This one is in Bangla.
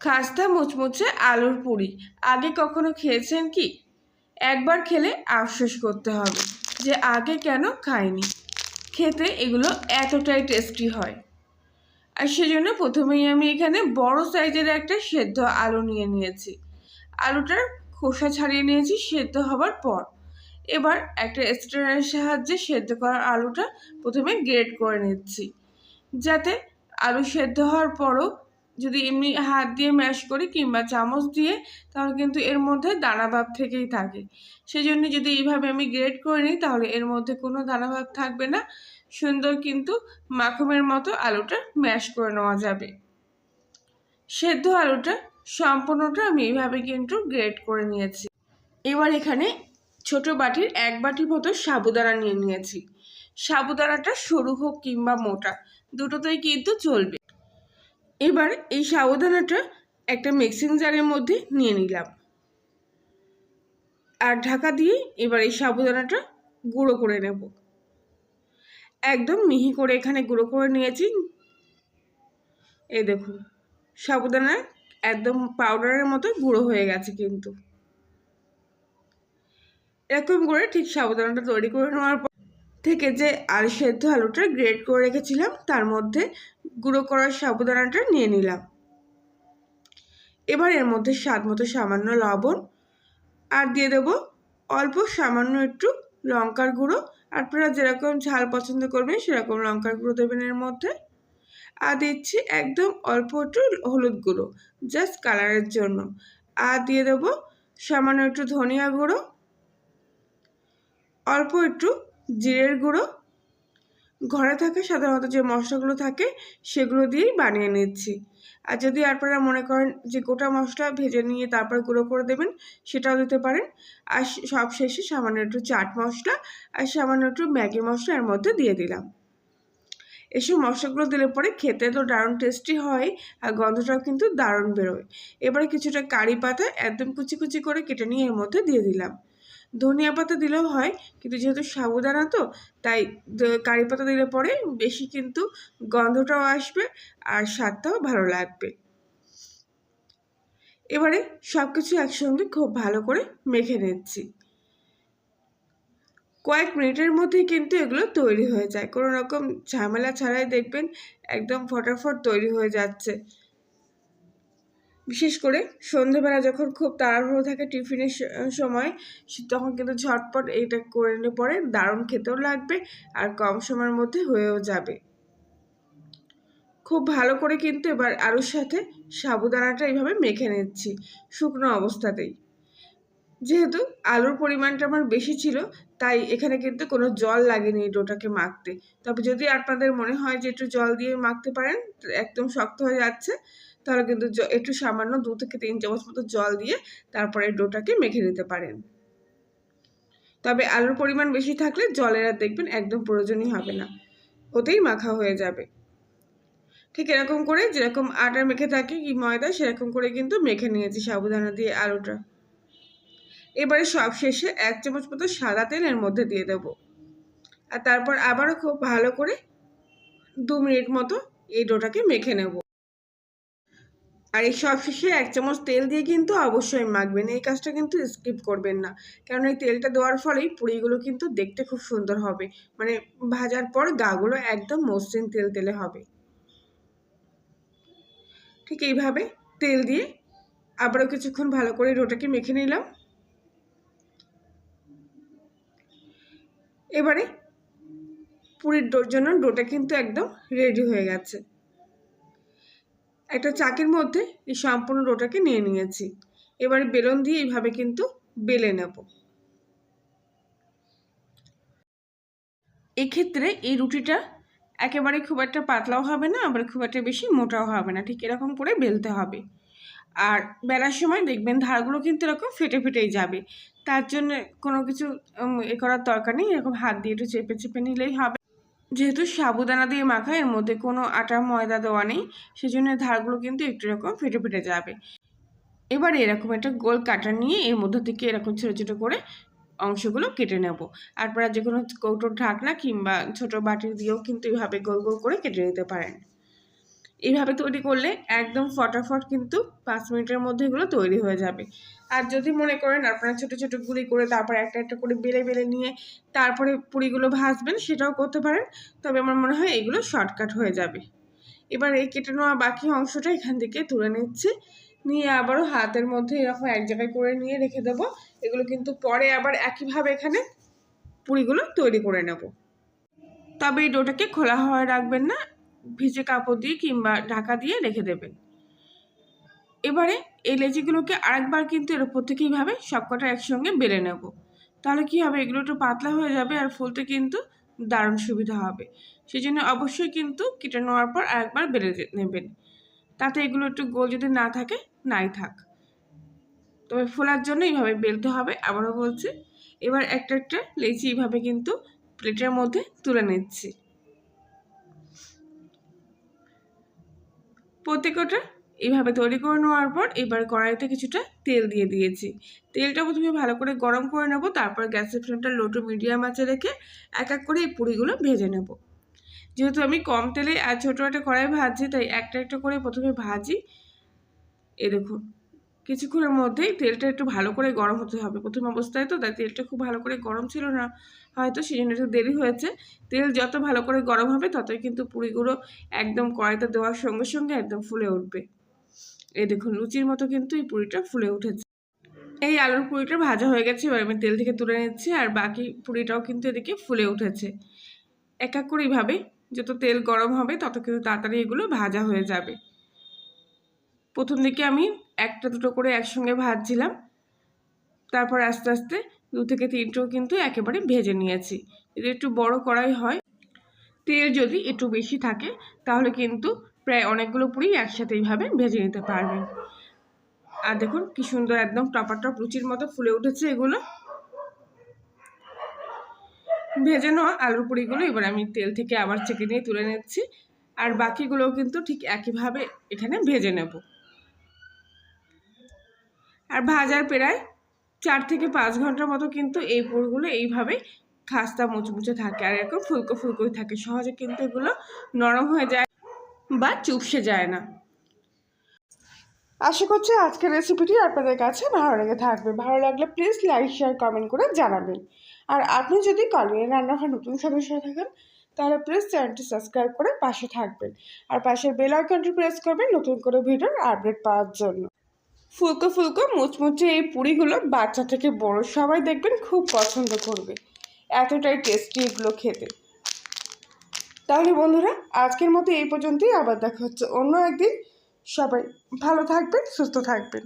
খাস্তা মুচমুচে আলুর পুরি। আগে কখনো খেয়েছেন কি? একবার খেলে আফসোস করতে হবে যে আগে কেন খাইনি। খেতে এগুলো এতটাই টেস্টি হয়। আর সেজন্য প্রথমেই আমি এখানে বড় সাইজের একটা সেদ্ধ আলু নিয়ে নিয়েছি। আলুটার খোসা ছাড়িয়ে নিয়েছি সেদ্ধ হবার পর। এবার একটা স্ট্রেনের সাহায্যে সেদ্ধ করা আলুটা প্রথমে গ্রেড করে নিচ্ছি। যাতে আলু সেদ্ধ হওয়ার পরও যদি এমনি হাত দিয়ে ম্যাশ করি কিংবা চামচ দিয়ে, তাহলে কিন্তু এর মধ্যে দানাভাব থেকেই থাকে। সেই জন্য যদি এইভাবে আমি গ্রেট করে নিই, তাহলে এর মধ্যে কোনো দানাভাব থাকবে না। সুন্দর কিন্তু মাখমের মতো আলুটা ম্যাশ করে নেওয়া যাবে। সেদ্ধ আলুটা সম্পূর্ণটা আমি এইভাবে কিন্তু গ্রেট করে নিয়েছি। এবার এখানে ছোট বাটির এক বাটি মতো সাবুদানা নিয়ে নিয়েছি। সাবুদানাটা সরু হোক কিংবা মোটা, দুটোতেই কিন্তু চলবে। এবার এই সাবুদানাটা একটা মিক্সিং জারের মধ্যে নিয়ে নিলাম। আর ঢাকা দিয়ে এবার এই সাবুদানাটা গুঁড়ো করে নেব। একদম মিহি করে এখানে গুঁড়ো করে নিয়েছি। এই দেখুন সাবুদানা একদম পাউডারের মতো গুঁড়ো হয়ে গেছে কিন্তু। এরকম করে ঠিক সাবুদানাটা তৈরি করে নেওয়ার পর থেকে যে আলু সেদ্ধ আলুটা গ্রেড করে রেখেছিলাম, তার মধ্যে গুঁড়ো করার সাবুদানাটা নিয়ে নিলাম। এবার এর মধ্যে স্বাদ মতো সামান্য লবণ আর দিয়ে দেবো অল্প সামান্য একটু লঙ্কার গুঁড়ো। আপনারা যেরকম ঝাল পছন্দ করবেন সেরকম লঙ্কার গুঁড়ো দেবেন এর মধ্যে। আর দিচ্ছি একদম অল্প একটু হলুদ গুঁড়ো জাস্ট কালারের জন্য। আর দিয়ে দেবো সামান্য একটু ধনিয়া গুঁড়ো, অল্প একটু জিরের গুঁড়ো ঘরে থাকে সাধারণত যে মশলাগুলো থাকে সেগুলো দিয়েই বানিয়ে নিচ্ছি। আর যদি আপনারা মনে করেন যে গোটা মশলা ভেজে নিয়ে তারপর গুঁড়ো করে দেবেন, সেটাও দিতে পারেন। আর সব শেষে সামান্য একটু চাট মশলা আর সামান্য একটু ম্যাগি মশলা এর মধ্যে দিয়ে দিলাম। এসব মশলাগুলো দিলে পরে খেতে তো দারুণ টেস্টি হয় আর গন্ধটাও কিন্তু দারুণ বেরোয়। এবারে কিছুটা কারি পাতা একদম কুচি কুচি করে কেটে নিয়ে এর মধ্যে দিয়ে দিলাম। ধনিয়া পাতা দিলেও হয়, কিন্তু যেহেতু সাবুদানা তো, তাই কারি পাতা দিলে পরে বেশি কিন্তু গন্ধটাও আসবে আর স্বাদটাও ভালো লাগবে। এবারে সব কিছু একসঙ্গে খুব ভালো করে মেখে নিচ্ছি। কয়েক মিনিটের মধ্যেই কিন্তু এগুলো তৈরি হয়ে যায়। কোনো রকম ঝামেলা ছাড়াই দেখবেন একদম ফটাফট তৈরি হয়ে যাচ্ছে। বিশেষ করে সন্ধেবেলা যখন খুব তাড়াহুড়ো থাকে টিফিনের সময় তখন কিন্তু ঝটপট এইটা করে নিলে পরে দারুণ খেতেও লাগবে আর কম সময়ের মধ্যে হয়েও যাবে। খুব ভালো করে কিন্তু এবার আলুর সাথে সাবুদানাটা এইভাবে মেখে নিচ্ছি শুকনো অবস্থাতেই। যেহেতু আলুর পরিমাণটা আমার বেশি ছিল, তাই এখানে কিন্তু কোনো জল লাগেনি ডোটাকে মাখতে। তবে যদি আপনাদের মনে হয় যে একটু জল দিয়ে মাখতে পারেন, একদম শক্ত হয়ে যাচ্ছে তাহলে কিন্তু একটু সামান্য দু থেকে তিন চামচ মতো জল দিয়ে তারপরে ডোটাকে মেখে নিতে পারেন। তবে আলুর পরিমাণ বেশি থাকলে জলের আর দেখবেন একদম প্রয়োজনই হবে না। ওতেই মাখা হয়ে যাবে। ঠিক এরকম করে যেরকম আটা মেখে থাকে কি ময়দা, সেরকম করে কিন্তু মেখে নিয়েছি সাবুদানা দিয়ে আলুটা। এবারে সব শেষে এক চামচ মতো সাদা তেল এর মধ্যে দিয়ে দেব। আর তারপর আবারও খুব ভালো করে দু মিনিট মতো এই ডোটাকে মেখে নেব। আর এই সব শেষে এক চামচ তেল দিয়ে কিন্তু অবশ্যই মাখবেন। এই কাজটা কিন্তু স্কিপ করবেন না। কারণ এই তেলটা দেওয়ার ফলেই পুরিগুলো কিন্তু দেখতে খুব সুন্দর হবে। মানে ভাজার পর গাগুলো একদম মসৃণ তেল তেলে হবে। ঠিক এইভাবে তেল দিয়ে আবারও কিছুক্ষণ ভালো করে ডোটাকে মেখে নিলাম। এবারে পুরীর জন্য ডোটা কিন্তু একদম রেডি হয়ে গেছে। একটা চাকির মধ্যে এই সম্পূর্ণ ডোটাকে নিয়ে নিয়েছি। এবারে বেলন দিয়ে এইভাবে কিন্তু বেলে নেব। এক্ষেত্রে এই রুটিটা একেবারে খুব একটা পাতলাও হবে না, আবার খুব একটা বেশি মোটাও হবে না, ঠিক এরকম করে বেলতে হবে। আর বেলার সময় দেখবেন ধারগুলো কিন্তু এরকম ফেটে ফেটেই যাবে। তার জন্য কোনো কিছু এ করার দরকার নেই, এরকম হাত দিয়ে একটু চেপে চেপে নিলেই হবে। যেহেতু সাবুদানা দিয়ে মাখা, এর মধ্যে কোনো আটা ময়দা দেওয়া নেই, সেজন্য ধারগুলো কিন্তু একটু রকম ফেটে ফেটে যাবে। এবার এরকম একটা গোল কাটা নিয়ে এর মধ্যে থেকে এরকম ছোটো ছোটো করে অংশগুলো কেটে নেব। আপনারা যে কোনো কৌটোর ঢাকনা কিংবা ছোট বাটি দিয়েও কিন্তু এভাবে গোল গোল করে কেটে নিতে পারেন। এইভাবে তৈরি করলে একদম ফটাফট কিন্তু পাঁচ মিনিটের মধ্যে এগুলো তৈরি হয়ে যাবে। আর যদি মনে করেন আপনারা ছোটো ছোটো গুঁড়ি করে তারপর একটা একটা করে বেলে বেলে নিয়ে তারপরে পুরিগুলো ভাজবেন, সেটাও করতে পারেন। তবে আমার মনে হয় এগুলো শর্টকাট হয়ে যাবে। এবার এই কেটে নেওয়া বাকি অংশটা এখান থেকে তুলে নিচ্ছি। নিয়ে আবারও হাতের মধ্যে এরকম এক জায়গায় করে নিয়ে রেখে দেবো। এগুলো কিন্তু পরে আবার একইভাবে এখানে পুরিগুলো তৈরি করে নেব। তবে এই ডোটাকে খোলা হওয়ায় রাখবেন না। ভিজে কাপড় দিয়ে কিংবা ঢাকা দিয়ে রেখে দেবেন। এবারে এই লেচিগুলোকে আরেকবার কিন্তু এর উপর থেকে এইভাবে সবকটা একসঙ্গে বেলে নেব। তাহলে কি হবে? এগুলো একটু পাতলা হয়ে যাবে আর ফুলতে কিন্তু দারুণ সুবিধা হবে। সেই জন্য অবশ্যই কিন্তু কেটে নেওয়ার পর আরেকবার বেলে নেবেন। তাতে এগুলো একটু গোল যদি না থাকে, নাই থাক। তবে ফোলার জন্য এইভাবে বেলতে হবে। আবারও বলছি, এবার একটা একটা লেচি এইভাবে কিন্তু প্লেটের মধ্যে তুলে নিচ্ছি। প্রত্যেকটা এইভাবে তৈরি করে নেওয়ার পর এবার কড়াইতে কিছুটা তেল দিয়ে দিয়েছি। তেলটা প্রথমে ভালো করে গরম করে নেব, তারপর গ্যাসের ফ্লেমটা লো টু মিডিয়াম আঁচে রেখে এক এক করে এই পুরিগুলো ভেজে নেব। যেহেতু আমি কম তেলে আর ছোটো একটা কড়াই ভাজছি, তাই একটা একটা করে প্রথমে ভাজি। এ দেখুন কিছুক্ষণের মধ্যেই তেলটা একটু ভালো করে গরম হতে হবে। প্রথম অবস্থায় তো, তাই তেলটা খুব ভালো করে গরম ছিল না। হয়তো সেই জন্য একটু দেরি হয়েছে। তেল যত ভালো করে গরম হবে, ততই কিন্তু পুরিগুলো একদম কড়াইতে দেওয়ার সঙ্গে সঙ্গে একদম ফুলে উঠবে। এই দেখুন, লুচির মতো কিন্তু এই পুরিটা ফুলে উঠেছে। এই আলুর পুরিটা ভাজা হয়ে গেছে, এবার আমি তেল থেকে তুলে নিচ্ছি, আর বাকি পুরিটাও কিন্তু এদিকে ফুলে উঠেছে। এক এক করে এইভাবে, যত তেল গরম হবে, তত কিন্তু তাড়াতাড়ি এগুলো ভাজা হয়ে যাবে। প্রথম দিকে আমি একটা দুটো করে একসঙ্গে ভাজছিলাম। তারপর আস্তে আস্তে দু থেকে তিনটেও কিন্তু একেবারে ভেজে নিয়েছি। যদি একটু বড় করাই হয়, তেল যদি একটু বেশি থাকে, তাহলে কিন্তু প্রায় অনেকগুলো পুরি একসাথে এইভাবে ভেজে নিতে পারবেন। আর দেখুন কি সুন্দর একদম টপার টপ লুচির মতো ফুলে উঠেছে এগুলো। ভেজে নেওয়া আলুর পুরিগুলো এবার আমি তেল থেকে আবার চেকে নিয়ে তুলে নিচ্ছি। আর বাকিগুলোও কিন্তু ঠিক একইভাবে এখানে ভেজে নেব। আর ভাজার প্রায় চার থেকে পাঁচ ঘণ্টার মতো কিন্তু এই পুরগুলো এইভাবে খাস্তা মুচমুচে থাকে আর এরকম ফুলকো ফুলকোই থাকে। সহজে কিন্তু এগুলো নরম হয়ে যায় বা চুপসে যায় না। আশা করছি আজকের রেসিপিটি আপনাদের কাছে ভালো লেগে থাকবে। ভালো লাগলে প্লিজ লাইক শেয়ার কমেন্ট করে জানাবেন। আর আপনি যদি কলিয়ে রান্নাঘর নতুন সদস্য থাকেন, তাহলে প্লিজ চ্যানেলটি সাবস্ক্রাইব করে পাশে থাকবেন। আর পাশের বেল আইকনটি প্রেস করবেন নতুন করে ভিডিওর আপডেট পাওয়ার জন্য। ফুলকো ফুলকো মুচমুচে এই পুরিগুলো বাচ্চা থেকে বড় সবাই দেখবেন খুব পছন্দ করবে। এতটাই টেস্টি এগুলো খেতে। তাহলে বন্ধুরা, আজকের মতো এই পর্যন্তই। আবার দেখা হচ্ছে অন্য একদিন। সবাই ভালো থাকবেন, সুস্থ থাকবেন।